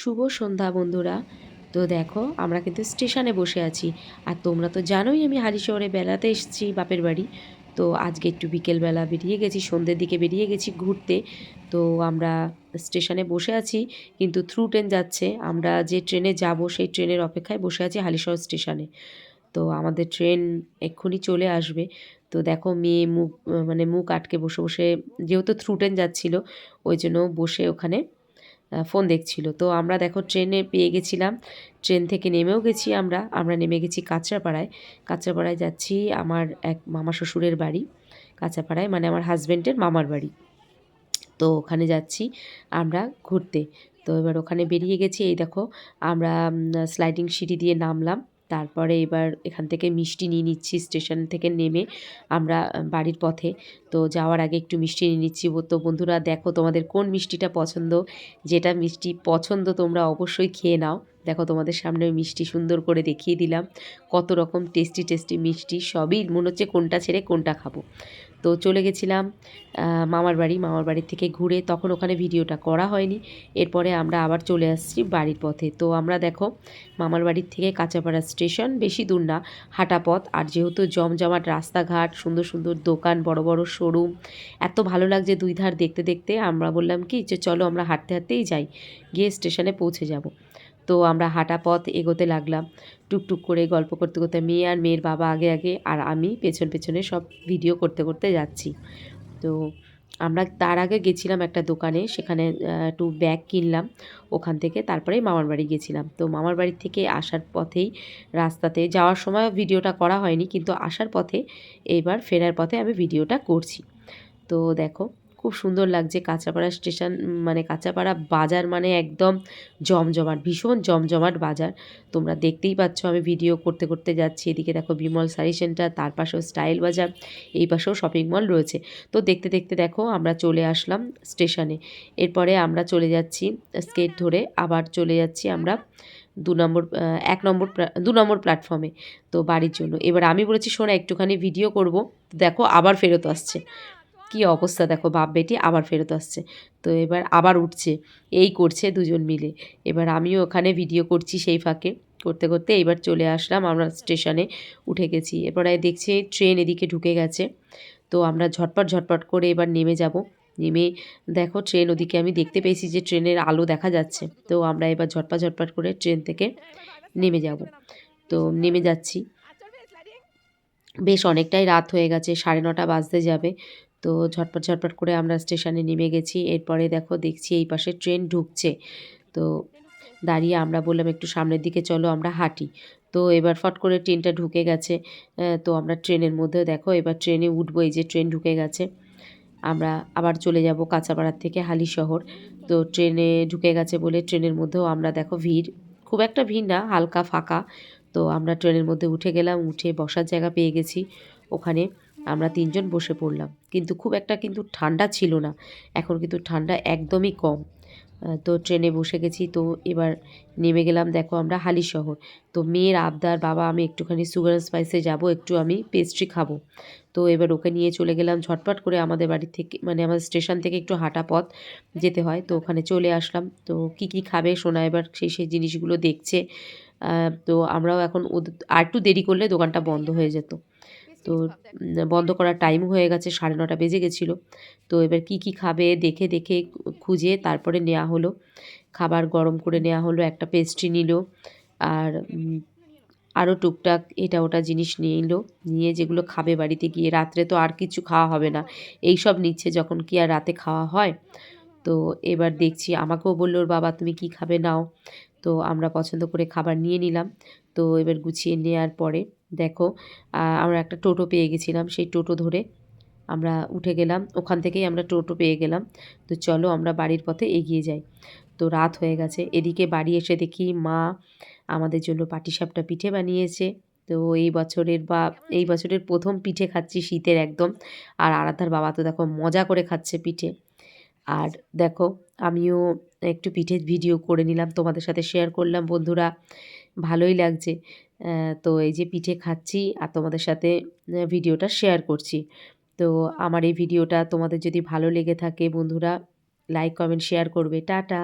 শুভ সন্ধ্যা বন্ধুরা। তো দেখো, আমরা কিন্তু স্টেশনে বসে আছি। আর তোমরা তো জানোই আমি হালিশহরে বেড়াতে এসেছি বাপের বাড়ি। তো আজকে একটু বিকেলবেলা বেরিয়ে গেছি, সন্ধ্যের দিকে বেরিয়ে গেছি ঘুরতে। তো আমরা স্টেশনে বসে আছি, কিন্তু থ্রু ট্রেন যাচ্ছে। আমরা যে ট্রেনে যাব সেই ট্রেনের অপেক্ষায় বসে আছি হালিশহর স্টেশনে। তো আমাদের ট্রেন এক্ষুনি চলে আসবে। তো দেখো, মেয়ে মুখ মানে মুখ আটকে বসে বসে, যেহেতু থ্রু ট্রেন যাচ্ছিল, ওই জন্য বসে ওখানে ফোন দেখছিল। তো আমরা দেখো ট্রেনে পেয়ে গেছিলাম। ট্রেন থেকে নেমেও গেছি আমরা। আমরা নেমে গেছি কাঁচরাপাড়ায়। কাঁচরাপাড়ায় যাচ্ছি আমার এক মামা শ্বশুরের বাড়ি। কাঁচাপাড়ায় মানে আমার হাজব্যান্ডের মামার বাড়ি। তো ওখানে যাচ্ছি আমরা ঘুরতে। তো এবার ওখানে বেরিয়ে গেছি। এই দেখো আমরা স্লাইডিং সিঁড়ি দিয়ে নামলাম। তারপরে এবার এখান থেকে মিষ্টি নিয়ে নিচ্ছি, স্টেশন থেকে নেমে আমরা বাড়ির পথে। তো যাওয়ার আগে একটু মিষ্টি নিয়ে নিচ্ছি। তো বন্ধুরা দেখো তোমাদের কোন মিষ্টিটা পছন্দ। যেটা মিষ্টি পছন্দ তোমরা অবশ্যই খেয়ে নাও। দেখো তোমাদের সামনে মিষ্টি সুন্দর করে দেখিয়ে দিলাম। কত রকম টেস্টি টেস্টি মিষ্টি, সবই মনে হচ্ছে কোনটা ছেড়ে কোনটা খাব। তো চলে গেছিলাম মামার বাড়ি, মামার বাড়ির থেকে ঘুরে তখন ওখানে ভিডিওটা করা হয়নি। এরপরে আমরা আবার চলে আসছি বাড়ির পথে। তো আমরা দেখো, মামার বাড়ির থেকে কাঁচাপাড়া স্টেশন, বেশি দূর না, হাঁটা পথ। আর যেহেতু জমজমাট রাস্তাঘাট, সুন্দর সুন্দর দোকান, বড় বড় শোরুম এত ভালো লাগছে দুই ধার দেখতে দেখতে। আমরা বললাম কি যে চলো আমরা হাঁটতে হাঁটতেই যাই, গিয়ে স্টেশনে পৌঁছে যাব। তো আমরা হাঁটা পথ এগোতে লাগলাম। টুকটুক করে গল্প করতে করতে মেয়ে আর মেয়ের বাবা আগে আগে আর আমি পেছন পেছনে সব ভিডিও করতে করতে যাচ্ছি। তো আমরা তার আগে গেছিলাম একটা দোকানে, সেখানে একটু ব্যাগ কিনলাম। ওখান থেকে তারপরেই মামার বাড়ি গেছিলাম। তো মামার বাড়ি থেকে আসার পথেই রাস্তাতে যাওয়ার সময় ভিডিওটা করা হয়নি, কিন্তু আসার পথে এবার ফেরার পথে আমি ভিডিওটা করছি। তো দেখো খুব সুন্দর লাগছে কাঁচাপাড়া স্টেশন মানে কাঁচাপাড়া বাজার মানে একদম জমজমাট, ভীষণ জমজমাট বাজার। তোমরা দেখতেই পাচ্ছ আমি ভিডিও করতে করতে যাচ্ছি, এদিকে দেখো বিমল শাড়ি সেন্টার, তার পাশেও স্টাইল বাজার, এই পাশেও শপিং মল রয়েছে। তো দেখতে দেখতে দেখো আমরা চলে আসলাম স্টেশনে। এরপরে আমরা চলে যাচ্ছি স্কেট ধরে, আবার চলে যাচ্ছি আমরা দু নম্বর এক নম্বর দু নম্বর প্ল্যাটফর্মে তো বাড়ির জন্য। এবার আমি বলেছি, শোনা, একটুখানি ভিডিও করব। দেখো আবার ফেরত আসছে। কি অবস্থা দেখো, বাপ বেটি আবার ফেরত আসছে। তো এবার আবার উঠছে, এই করছে দুজন মিলে। এবার আমিও ওখানে ভিডিও করছি সেই ফাঁকে। করতে করতে এবার চলে আসলাম, আমরা স্টেশনে উঠে গেছি। এরপরে দেখছি ট্রেন এদিকে ঢুকে গেছে। তো আমরা ঝটপট ঝটপট করে এবার নেমে যাব। নেমে দেখো ট্রেন ওদিকে আমি দেখতে পেয়েছি যে ট্রেনের আলো দেখা যাচ্ছে। তো আমরা এবার ঝটপট ঝটপট করে ট্রেন থেকে নেমে যাব। তো নেমে যাচ্ছি। বেশ অনেকটাই রাত হয়ে গেছে, সাড়ে নটা বাজতে যাবে। তো ঝটপট ঝটপট করে আমরা স্টেশনে নেমে গেছি। এরপরে দেখো দেখছি এই পাশে ট্রেন ঢুকছে। তো দাঁড়িয়ে আমরা বললাম, একটু সামনের দিকে চলো, আমরা হাঁটি। তো এবার ফট করে ট্রেনটা ঢুকে গেছে। তো আমরা ট্রেনের মধ্যে দেখো, এবার ট্রেনে উঠবো, এই যে ট্রেন ঢুকে গেছে। আমরা আবার চলে যাব কাঁচাপাড়ার থেকে হালি শহর। তো ট্রেনে ঢুকে গেছে বলে ট্রেনের মধ্যেও আমরা দেখো ভিড়। খুব একটা ভিড় না, হালকা ফাঁকা। তো আমরা ট্রেনের মধ্যে উঠে গেলাম, উঠে বসার জায়গা পেয়ে গেছি ওখানে। আমরা তিনজন বসে পড়লাম। কিন্তু খুব একটা কিন্তু ঠান্ডা ছিল না। এখন কিন্তু ঠান্ডা একদমই কম। তো ট্রেনে বসে গেছি। তো এবার নেমে গেলাম, দেখো আমরা হালি শহর। তো মেয়ের আবদার, বাবা, আমি একটুখানি সুগার স্পাইসে যাব, একটু আমি পেস্ট্রি খাব। তো এবার ওকে নিয়ে চলে গেলাম ঝটপট করে আমাদের বাড়ি থেকে মানে আমাদের স্টেশন থেকে একটু হাঁটা পথ যেতে হয়। তো ওখানে চলে আসলাম। তো কি কি খাবে শোনা এবার সেই সেই জিনিসগুলো দেখছে। তো আমরাও এখন আর একটু দেরি করলে দোকানটা বন্ধ হয়ে যেত। তো বন্ধ করার টাইম হয়ে গেছে, সাড়ে নটা বেজে গেছিল। তো এবার কি কি খাবে দেখে দেখে খুঁজে তারপরে নেওয়া হলো। খাবার গরম করে নেওয়া হলো, একটা পেস্ট্রি নিল, আর আরও টুকটাক এটা ওটা জিনিস নিয়ে এলো নিয়ে যেগুলো খাবে বাড়িতে গিয়ে, রাত্রে তো আর কিছু খাওয়া হবে না। এই সব নিচ্ছে যখন কি আর রাতে খাওয়া হয়। তো এবার দেখছি, আমাকেও বলল বাবা, তুমি কি খাবে নাও? তো আমরা পছন্দ করে খাবার নিয়ে নিলাম। তো এবার গুছিয়ে নেওয়ার পরে দেখো আমরা একটা টোটো পেয়ে গেছিলাম। সেই টোটো ধরে আমরা উঠে গেলাম। ওখান থেকেই আমরা টোটো পেয়ে গেলাম। তো চলো আমরা বাড়ির পথে এগিয়ে যাই। তো রাত হয়ে গেছে। এদিকে বাড়ি এসে দেখি মা আমাদের জন্য পাটিসাপটা পিঠে বানিয়েছে। তো এই বছরের বা, এই বছরের প্রথম পিঠে খাচ্ছি শীতের একদম। আর আরাধার বাবা তো দেখো মজা করে খাচ্ছে পিঠে। আর দেখো, আমিও একটু পিঠের ভিডিও করে নিলাম, তোমাদের সাথে শেয়ার করলাম। বন্ধুরা, ভালোই লাগছে। তো এই যে পিঠে খাচ্ছি আর তোমাদের সাথে ভিডিওটা শেয়ার করছি। তো আমার এই ভিডিওটা তোমাদের যদি ভালো লেগে থাকে বন্ধুরা লাইক কমেন্ট শেয়ার করবে। টাটা।